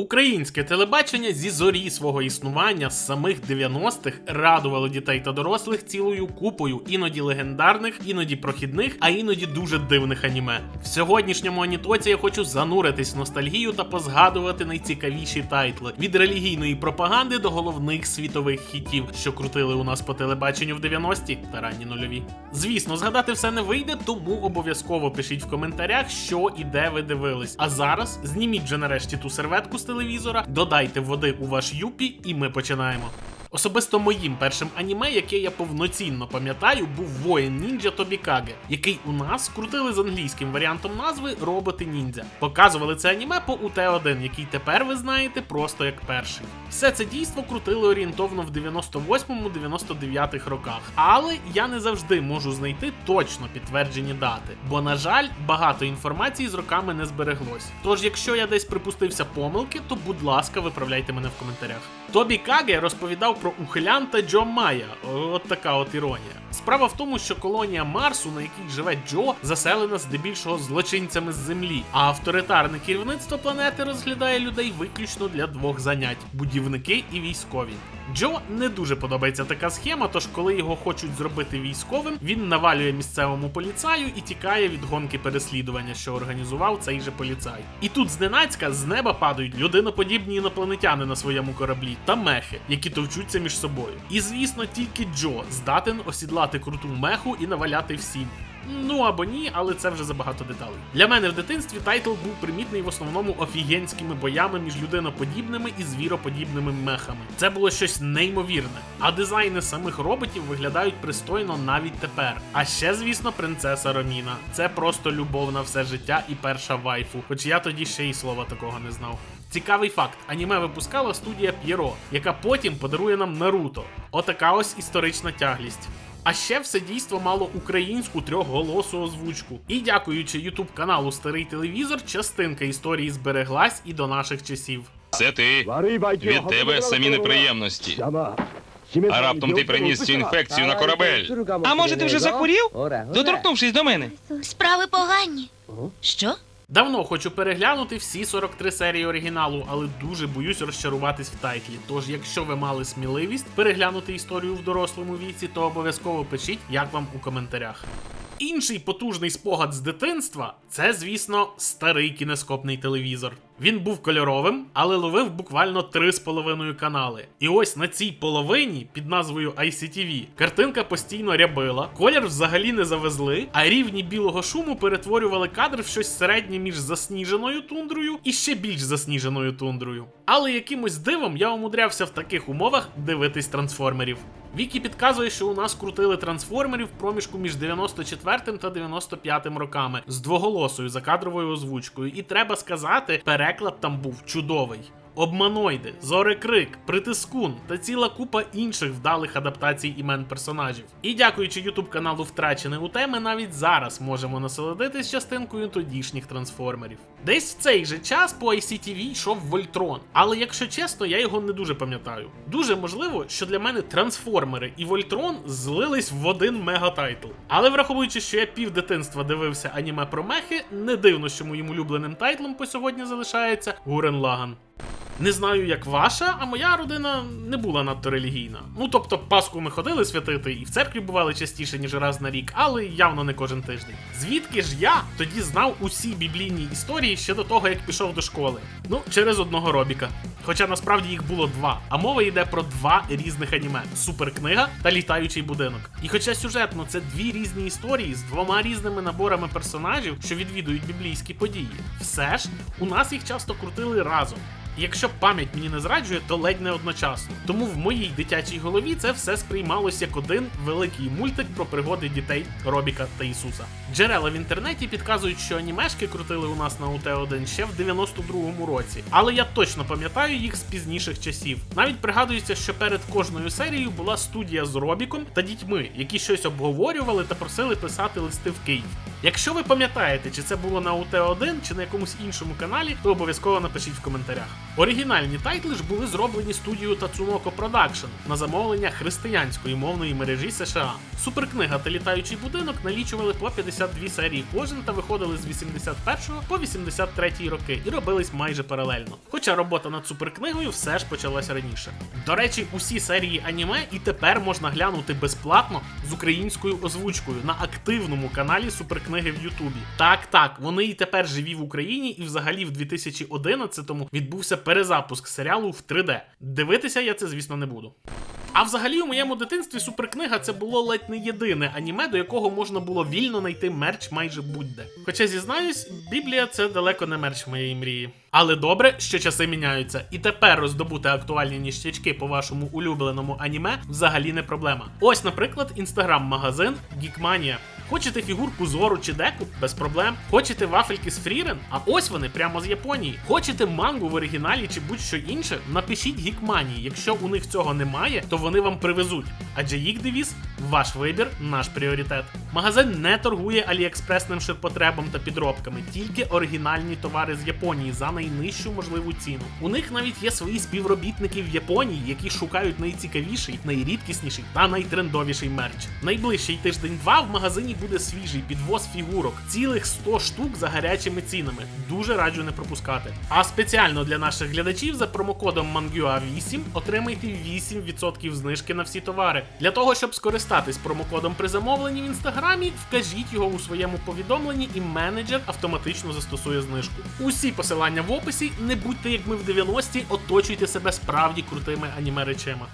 Українське телебачення зі зорі свого існування з самих 90-х радувало дітей та дорослих цілою купою іноді легендарних, іноді прохідних, а іноді дуже дивних аніме. В сьогоднішньому анітоці я хочу зануритись в ностальгію та позгадувати найцікавіші тайтли від релігійної пропаганди до головних світових хітів, що крутили у нас по телебаченню в 90-ті та ранні нульові. Звісно, згадати все не вийде, тому обов'язково пишіть в коментарях, що і де ви дивились. А зараз зніміть вже нарешті ту серветку з телевізора, додайте води у ваш юпі, і ми починаємо. Особисто моїм першим аніме, яке я повноцінно пам'ятаю, був воїн ніндзя Тобікаге, який у нас крутили з англійським варіантом назви Роботи ніндзя. Показували це аніме по УТ-1, який тепер ви знаєте просто як перший. Все це дійство крутили орієнтовно в 98-99 роках, але я не завжди можу знайти точно підтверджені дати, бо, на жаль, багато інформації з роками не збереглось. Тож, якщо я десь припустився помилки, то будь ласка, виправляйте мене в коментарях. Тобі Каге розповідав про ухилянта Джо Майя. От така от іронія. Справа в тому, що колонія Марсу, на якій живе Джо, заселена здебільшого злочинцями з землі, а авторитарне керівництво планети розглядає людей виключно для двох занять будівники і військові. Джо не дуже подобається така схема, тож коли його хочуть зробити військовим, він навалює місцевому поліцаю і тікає від гонки переслідування, що організував цей же поліцай. І тут зненацька з неба падають людиноподібні інопланетяни на своєму кораблі та мехи, які товчуться між собою. І звісно, тільки Джо здатен осідлати круту меху і наваляти всім. Ну або ні, але це вже забагато деталей. Для мене в дитинстві тайтл був примітний в основному офігенськими боями між людиноподібними і звіроподібними мехами. Це було щось неймовірне. А дизайни самих роботів виглядають пристойно навіть тепер. А ще, звісно, принцеса Роміна. Це просто любов на все життя і перша вайфу. Хоч я тоді ще й слова такого не знав. Цікавий факт: аніме випускала студія П'єро, яка потім подарує нам Наруто. Отака ось історична тяглість. А ще все дійство мало українську трьохголосу озвучку. І дякуючи ютуб каналу Старий телевізор, частинка історії збереглась і до наших часів. Це ти. Від тебе самі неприємності. А раптом ти приніс цю інфекцію на корабель. А може ти вже захворів? Доторкнувшись до мене. Справи погані. Що? Давно хочу переглянути всі 43 серії оригіналу, але дуже боюсь розчаруватись в тайтлі. Тож, якщо ви мали сміливість переглянути історію в дорослому віці, то обов'язково пишіть, як вам у коментарях. Інший потужний спогад з дитинства це, звісно, старий кінескопний телевізор. Він був кольоровим, але ловив буквально 3,5 канали. І ось на цій половині під назвою ICTV картинка постійно рябила, колір взагалі не завезли, а рівні білого шуму перетворювали кадр в щось середнє між засніженою тундрою і ще більш засніженою тундрою. Але якимось дивом я умудрявся в таких умовах дивитись трансформерів. Вікі підказує, що у нас крутили трансформерів в проміжку між 94 та 95 роками з двоголосою закадровою озвучкою. І треба сказати, переклад там був чудовий. Обманоїди, зорекрик, притискун та ціла купа інших вдалих адаптацій імен персонажів. І дякуючи ютуб каналу Втрачене у теми, навіть зараз можемо насолодитись частинкою тодішніх трансформерів. Десь в цей же час по ICTV йшов Вольтрон, але якщо чесно, я його не дуже пам'ятаю. Дуже можливо, що для мене трансформери і Вольтрон злились в один мегатайтл. Але враховуючи, що я пів дитинства дивився аніме про мехи, не дивно, що моїм улюбленим тайтлом по сьогодні залишається Гурен Лаган. Не знаю, як ваша, а моя родина не була надто релігійна. Ну тобто, Пасху ми ходили святити і в церкві бували частіше, ніж раз на рік, але явно не кожен тиждень. Звідки ж я тоді знав усі біблійні історії ще до того, як пішов до школи? Ну, через одного Робіка. Хоча насправді їх було два. А мова йде про два різних аніме: суперкнига та літаючий будинок. І хоча сюжетно це дві різні історії з двома різними наборами персонажів, що відвідують біблійські події, все ж у нас їх часто крутили разом. Якщо пам'ять мені не зраджує, то ледь не одночасно. Тому в моїй дитячій голові це все сприймалось як один великий мультик про пригоди дітей Робіка та Ісуса. Джерела в інтернеті підказують, що анімешки крутили у нас на УТ-1 ще в 92-му році, але я точно пам'ятаю їх з пізніших часів. Навіть пригадується, що перед кожною серією була студія з Робіком та дітьми, які щось обговорювали та просили писати листи в Київ. Якщо ви пам'ятаєте, чи це було на УТ1 чи на якомусь іншому каналі, то обов'язково напишіть в коментарях. Оригінальні тайтли ж були зроблені студією Tatsunoko Production на замовлення християнської мовної мережі США. Суперкнига та літаючий будинок налічували по 52 серії кожен та виходили з 81 по 83 роки і робились майже паралельно. Хоча робота над суперкнигою все ж почалася раніше. До речі, усі серії аніме і тепер можна глянути безплатно з українською озвучкою на активному каналі Суперкниги в Ютубі. Так, так, вони і тепер живі в Україні, і взагалі в 2011-му відбувся перезапуск серіалу в 3D. Дивитися я це, звісно, не буду. А взагалі у моєму дитинстві суперкнига це було ледь не єдине аніме, до якого можна було вільно знайти мерч майже будь-де. Хоча зізнаюсь, Біблія це далеко не мерч моєї мрії. Але добре, що часи міняються, і тепер роздобути актуальні ніштячки по вашому улюбленому аніме взагалі не проблема. Ось, наприклад, інстаграм-магазин Geekmania. Хочете фігурку зору чи деку? Без проблем. Хочете вафельки з Фрірен? А ось вони прямо з Японії. Хочете мангу в оригіналі чи будь-що інше? Напишіть Гікманії. Якщо у них цього немає, то вони вам привезуть. Адже їх девіз ваш вибір, наш пріоритет. Магазин не торгує аліекспресним ширпотребом та підробками, тільки оригінальні товари з Японії за найнижчу можливу ціну. У них навіть є свої співробітники в Японії, які шукають найцікавіший, найрідкісніший та найтрендовіший мерч. Найближчий тиждень-два в магазині буде свіжий підвоз фігурок, цілих 100 штук за гарячими цінами. Дуже раджу не пропускати. А спеціально для наших глядачів за промокодом MANGUA8 отримайте 8% знижки на всі товари. Для того, щоб скористатись промокодом при замовленні в інстаграмі, вкажіть його у своєму повідомленні, і менеджер автоматично застосує знижку. Усі посилання в описі. Не будьте як ми в 90-ті, оточуйте себе справді крутими аніме речима.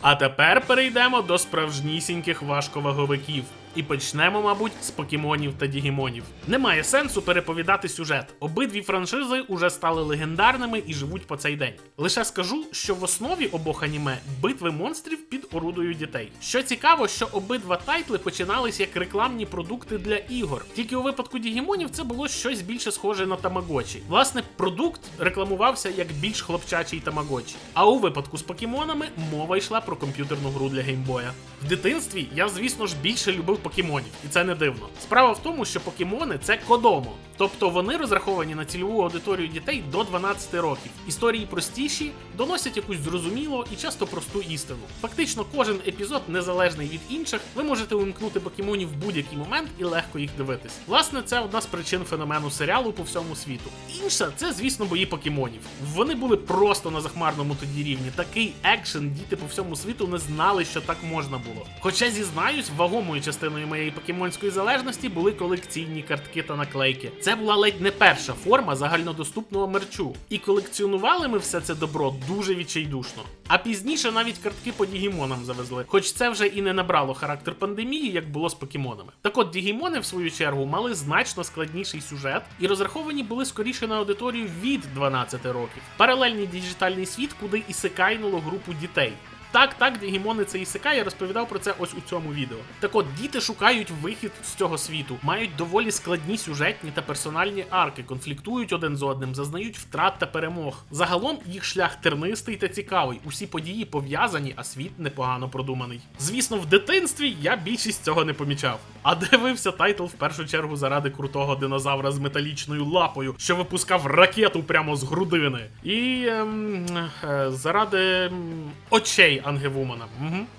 А тепер перейдемо до справжнісіньких важковаговиків. І почнемо, мабуть, з покемонів та дігімонів. Немає сенсу переповідати сюжет. Обидві франшизи уже стали легендарними і живуть по цей день. Лише скажу, що в основі обох аніме битви монстрів під орудою дітей. Що цікаво, що обидва тайтли починались як рекламні продукти для ігор. Тільки у випадку дігімонів це було щось більше схоже на тамагочі. Власне, продукт рекламувався як більш хлопчачий тамагочі. А у випадку з покемонами мова йшла про комп'ютерну гру для геймбоя. В дитинстві я, звісно ж, більше любив покемонів, і це не дивно. Справа в тому, що покемони це кодомо, тобто вони розраховані на цільову аудиторію дітей до 12 років. Історії простіші, доносять якусь зрозумілу і часто просту істину. Фактично, кожен епізод незалежний від інших. Ви можете увімкнути покемонів в будь-який момент і легко їх дивитись. Власне, це одна з причин феномену серіалу по всьому світу. Інша це, звісно, бої покемонів. Вони були просто на захмарному тоді рівні. Такий екшен діти по всьому світу не знали, що так можна було. Хоча зізнаюсь, вагомою частиною моєї покемонської залежності були колекційні картки та наклейки. Це була ледь не перша форма загальнодоступного мерчу. І колекціонували ми все це добро дуже відчайдушно. А пізніше навіть картки по дігімонам завезли, хоч це вже і не набрало характер пандемії, як було з покемонами. Так от дігімони, в свою чергу, мали значно складніший сюжет і розраховані були скоріше на аудиторію від 12 років. Паралельний діджитальний світ, куди і секайнуло групу дітей. Так, так, Дігімони це Ісика, я розповідав про це ось у цьому відео. Так от, діти шукають вихід з цього світу, мають доволі складні сюжетні та персональні арки, конфліктують один з одним, зазнають втрат та перемог. Загалом їх шлях тернистий та цікавий. Усі події пов'язані, а світ непогано продуманий. Звісно, в дитинстві я більшість цього не помічав. А дивився тайтл в першу чергу заради крутого динозавра з металічною лапою, що випускав ракету прямо з грудини. І ем, е, заради ем, очей Ангевумана. Угу, так.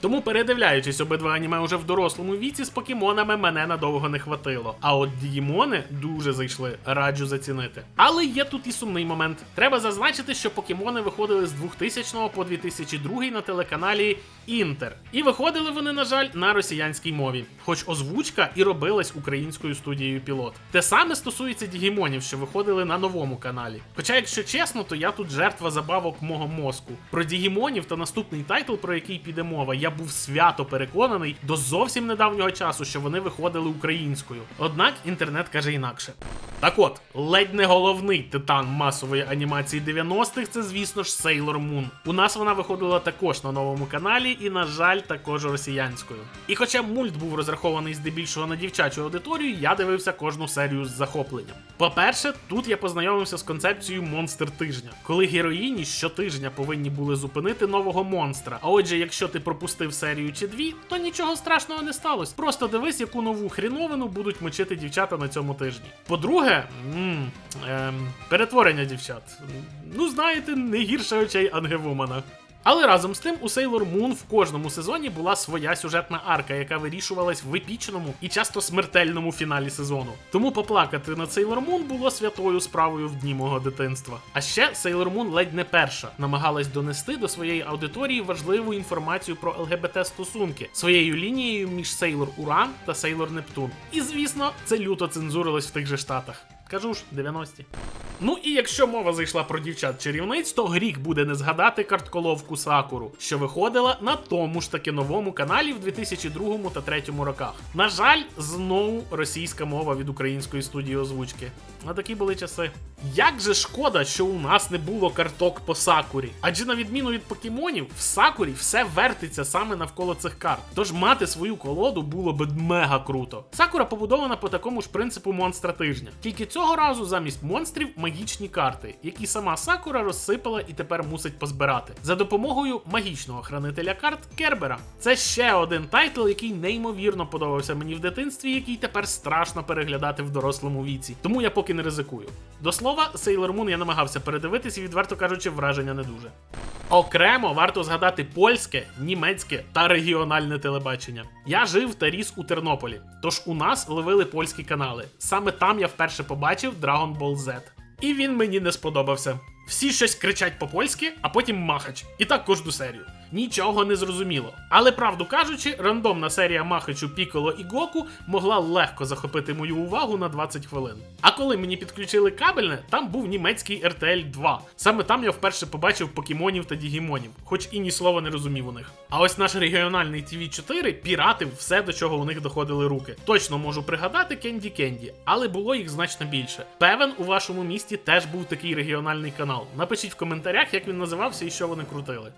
Тому, передивляючись обидва аніме уже в дорослому віці, з покемонами мене надовго не хватило. А от дігімони дуже зайшли, раджу зацінити. Але є тут і сумний момент. Треба зазначити, що покемони виходили з 2000 по 2002 на телеканалі Інтер. І виходили вони, на жаль, на росіянській мові, хоч озвучка і робилась українською студією пілот. Те саме стосується дігімонів, що виходили на новому каналі. Хоча, якщо чесно, то я тут жертва забавок мого мозку. Про дігімонів та наступний тайтл, про який піде мова, я був свято переконаний до зовсім недавнього часу, що вони виходили українською. Однак інтернет каже інакше. Так от, ледь не головний титан масової анімації 90-х це, звісно ж, Sailor Moon. У нас вона виходила також на новому каналі, і, на жаль, також росіянською. І хоча мульт був розрахований здебільшого на дівчачу аудиторію, я дивився кожну серію з захопленням. По-перше, тут я познайомився з концепцією монстр тижня, коли героїні щотижня повинні були зупинити нового монстра. А отже, якщо ти пропустив пропустив серію чи дві, то нічого страшного не сталося. Просто дивись, яку нову хріновину будуть мочити дівчата на цьому тижні. По-друге, ем, перетворення дівчат. Ну, знаєте, не гірше очей Ангевумана. Але разом з тим у Sailor Moon в кожному сезоні була своя сюжетна арка, яка вирішувалась в епічному і часто смертельному фіналі сезону. Тому поплакати над Sailor Moon було святою справою в дні мого дитинства. А ще Sailor Moon ледь не перша намагалась донести до своєї аудиторії важливу інформацію про ЛГБТ стосунки своєю лінією між Sailor Уран та Sailor Нептун. І звісно, це люто цензурилось в тих же штатах. Кажу ж, 90-ті. Ну і якщо мова зайшла про дівчат-чарівниць, то гріх буде не згадати картколовку Сакуру, що виходила на тому ж таки новому каналі в 2002 та 2003 роках. На жаль, знову російська мова від української студії озвучки. На такі були часи. Як же шкода, що у нас не було карток по Сакурі. Адже на відміну від покемонів, в Сакурі все вертиться саме навколо цих карт. Тож мати свою колоду було би мега круто. Сакура побудована по такому ж принципу монстра тижня. Тільки цього разу замість монстрів магічні карти, які сама Сакура розсипала і тепер мусить позбирати за допомогою магічного хранителя карт Кербера. Це ще один тайтл, який неймовірно подобався мені в дитинстві, який тепер страшно переглядати в дорослому віці. Тому я поки не ризикую. До слова, Sailor Moon я намагався передивитись і, відверто кажучи, враження не дуже. Окремо варто згадати польське, німецьке та регіональне телебачення. Я жив та ріс у Тернополі, тож у нас ловили польські канали. Саме там я вперше побачив Dragon Ball Z. І він мені не сподобався. Всі щось кричать по-польськи, а потім махач. І так кожну серію. Нічого не зрозуміло. Але правду кажучи, рандомна серія Махачу Піколо і Гоку могла легко захопити мою увагу на 20 хвилин. А коли мені підключили кабельне, там був німецький RTL 2. Саме там я вперше побачив покемонів та дігімонів, хоч і ні слова не розумів у них. А ось наш регіональний tv 4 піратив все, до чого у них доходили руки. Точно можу пригадати Кенді Кенді, але було їх значно більше. Певен, у вашому місті теж був такий регіональний канал. Напишіть в коментарях, як він називався і що вони крутили.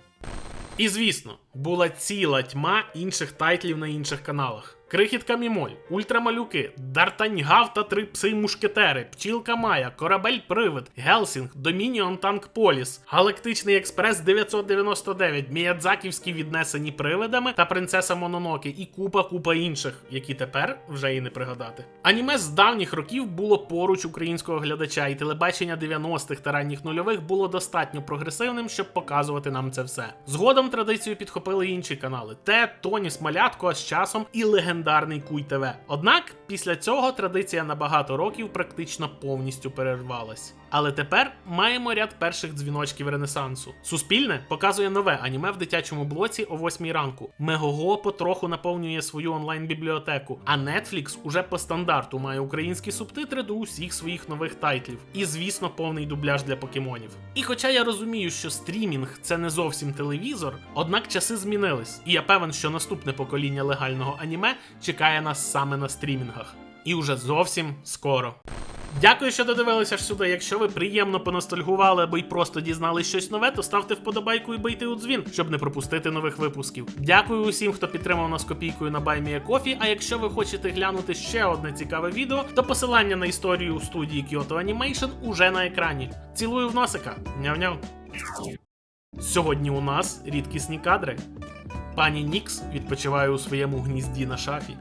І звісно, була ціла тьма інших тайтлів на інших каналах. Крихітка Мімоль, Ультрамалюки, Дартаньгав та три пси мушкетери, Пчілка Майя, Корабель Привид, Гелсінг, Домініон Танк Поліс, Галактичний Експрес 999, Міядзаківські віднесені привидами та принцеса Мононокі і купа купа інших, які тепер вже і не пригадати. Аніме з давніх років було поруч українського глядача, і телебачення 90-х та ранніх нульових було достатньо прогресивним, щоб показувати нам це все. Згодом традицію підхопили інші канали: Те, Тоніс Малятко, а з часом і легендарний Куй ТВ. Однак після цього традиція на багато років практично повністю перервалась. Але тепер маємо ряд перших дзвіночків Ренесансу. Суспільне показує нове аніме в дитячому блоці о 8 ранку. Мегого потроху наповнює свою онлайн-бібліотеку, а Netflix уже по стандарту має українські субтитри до усіх своїх нових тайтлів. І, звісно, повний дубляж для покемонів. І хоча я розумію, що стрімінг це не зовсім телевізор, однак часи змінились, і я певен, що наступне покоління легального аніме чекає нас саме на стрімінгах. І уже зовсім скоро. Дякую, що додивилися сюди. Якщо ви приємно поностальгували або й просто дізнались щось нове, то ставте вподобайку і бийте у дзвін, щоб не пропустити нових випусків. Дякую усім, хто підтримав нас копійкою на BuyMeACoffee, А якщо ви хочете глянути ще одне цікаве відео, то посилання на історію студії Kyoto Animation уже на екрані. Цілую в носика. Няв-няв. Сьогодні у нас рідкісні кадри. Пані Нікс відпочиває у своєму гнізді на шафі.